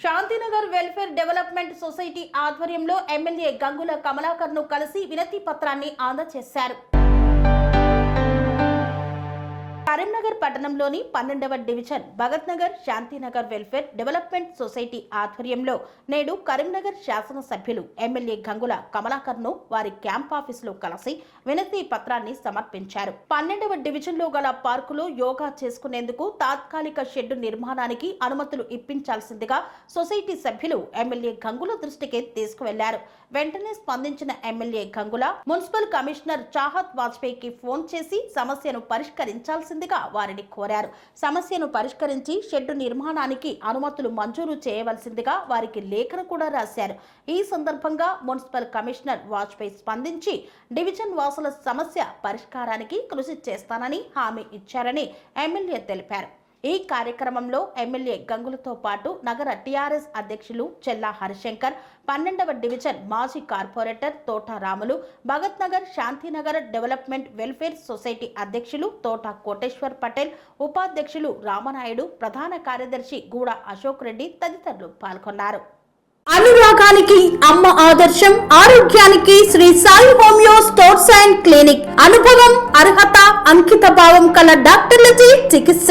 Shantinagar welfare development society ఆధ్వర్యంలో MLA Gangula కమలాకర్ను కలిసి వినతి పత్రాన్ని అందజేశారు కరీంనగర్ పట్టణంలోని పన్నెండవ division Bhagat Nagar Shantinagar welfare development society ఆధ్వర్యంలో నేడు కరీంనగర్ శాసనసభ్యులు ఎమ్మెల్యే గంగుల కమలాకర్ను వారి క్యాంప్ ఆఫీసులో కలిసి వినతి పత్రాన్ని సమర్పించారు. పన్నెండవ డివిజన్లో గల పార్కులో యోగా చేసుకునేందుకు తాత్కాలిక షెడ్డు నిర్మాణానికి అనుమతులు ఇప్పించాల్సిందిగా సొసైటీ సభ్యులు ఎమ్మెల్యే గంగుల దృష్టికి తీసుకువెళ్ళారు. వెంటనే స్పందించిన MLA Gangula municipal commissioner Chahat వాజ్పేయికి phone చేసి సమస్యను పరిష్కరించాల్సిందిగా వారిని కోరారు. సమస్యను పరిష్కరించి షెడ్డు నిర్మాణానికి అనుమతులు మంజూరు చేయవలసిందిగా వారికి లేఖను కూడా రాశారు. ఈ సందర్భంగా మున్సిపల్ కమిషనర్ వాజ్పేయి స్పందించి డివిజన్ వాసుల సమస్య పరిష్కారానికి కృషి చేస్తానని హామీ ఇచ్చారని ఎమ్మెల్యే తెలిపారు. ఈ కార్యక్రమంలో ఎమ్మెల్యే గంగులతో పాటు నగర టీఆర్ఎస్ అధ్యక్షులు చెల్లా హరిశంకర్ పన్నెండవ డివిజన్ మాజీ corporator Thota Ramulu Bhagat Nagar Shantinagar development welfare society అధ్యక్షులు తోట కోటేశ్వర్ పటేల్ ఉపాధ్యక్షులు రామనాయుడు ప్రధాన కార్యదర్శి గూడ అశోక్ రెడ్డి తదితరులు పాల్గొన్నారు. అనురాగానికి అమ్మ ఆదర్శం ఆరోగ్యానికి Sri Sai homeo stores and clinic అనుభవం అర్హత అంకిత భావం కల డాక్టర్లచే చికిత్స.